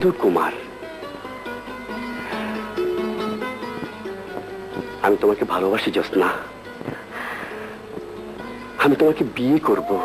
কুমার। আমি তোমাকে ভালোবাসি জ্যোৎস্না। আমি তোমাকে বিয়ে করব।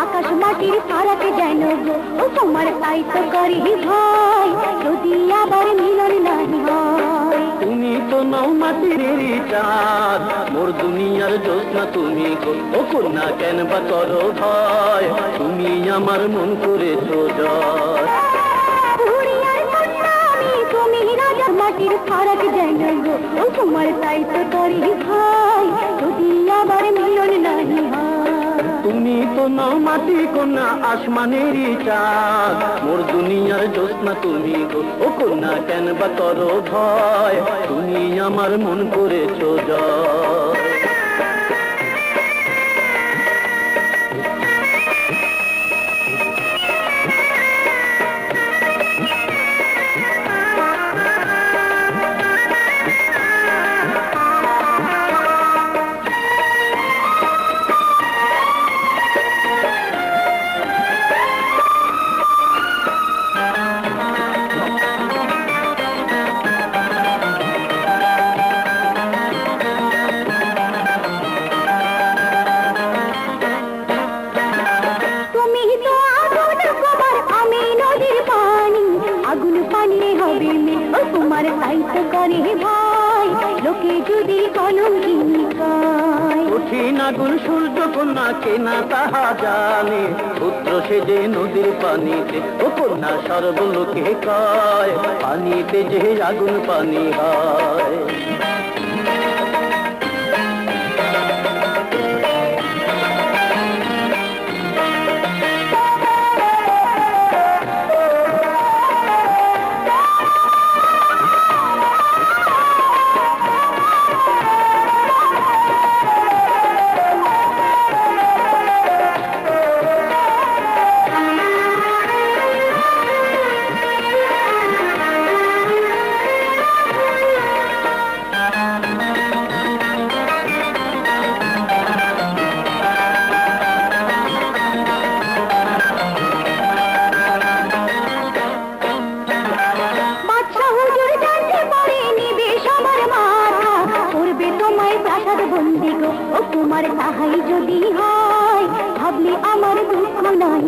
আকাশ মাটির ফারাক যেন ও তোমার তাই তো করি ভাই যদি আবার মিলন নাহি হয়। তুমি তো নও মাটির চাঁদ মোর দুনিয়ার জ্যোৎস্না তুমি ও কন্যা কেন বা করো ভয়? তুমি আমার মন করেছ জয়। মাটির ফারাক গো ও তোমার তাই তো করি ভাই যদি নও মাটি, কোনা আসমানের চাঁদ। মোর দুনিয়ার জোৎস্না তুমি ও কন্যা কেন বা করো ভয়? তুমি আমার মন করেছ জয়। ও তোমার সাহিত্য করে ভাই, লোকে যদি কয় কঠিন আগুন সূর্য কন্যা কেনা তাহা জানে, পুত্র সেজে নদীর পানিতে ও কন্যা সর্বলোকে কয়, পানিতে যে আগুন পানি হয়। তোমার তাহাই যদি হয় ভাবলে আমার দুঃখ নাই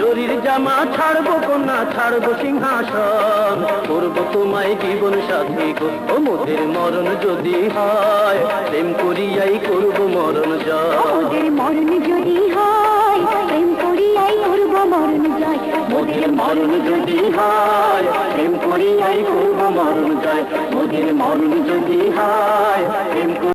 শরীর জামা ছাড়বো কন্যা ছাড়বো সিংহাসন। করব তোমায় জীবন সাথী ও মোদের মরণ যদি হয় প্রেম করিয়াই করব মরণ জয়। মরণ যদি হয় প্রেম করিয়াই করব মরণ জয়। মোদের মরণ যদি হয় প্রেম করিয়াই করব মরণ জয়। মোদের মরণ যদি হয় প্রেম